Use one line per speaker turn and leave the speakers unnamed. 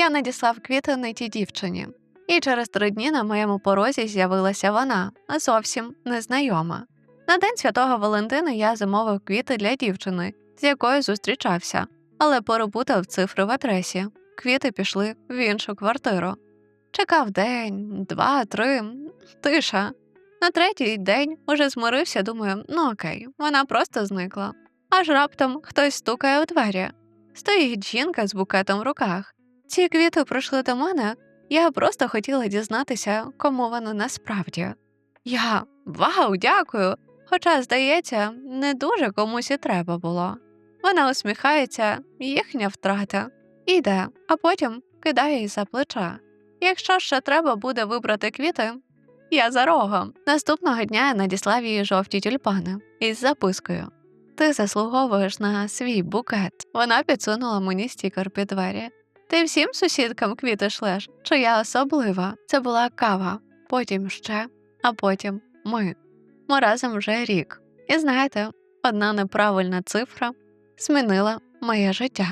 Я надіслав квіти не тій дівчині. І через три дні на моєму порозі з'явилася вона, зовсім незнайома. На день святого Валентина я замовив квіти для дівчини, з якою зустрічався, але перепутав цифри в адресі. Квіти пішли в іншу квартиру. Чекав день, два, три, тиша. На третій день уже змирився, думаю, ну окей, вона просто зникла. Аж раптом хтось стукає у двері. Стоїть жінка з букетом в руках. Ці квіти прийшли до мене. Я просто хотіла дізнатися, кому вони насправді. Я вау, дякую. Хоча, здається, не дуже комусь і треба було. Вона усміхається, їхня втрата, іде, а потім кидає її за плеча. Якщо ще треба буде вибрати квіти, я за рогом. Наступного дня я надіслав їй жовті тюльпани із запискою. Ти заслуговуєш на свій букет. Вона підсунула мені стікер під двері. Ти всім сусідкам квіти шлеш, чи я особлива? Це була кава, потім ще, а потім ми. Ми разом вже рік. І знаєте, одна неправильна цифра змінила моє життя.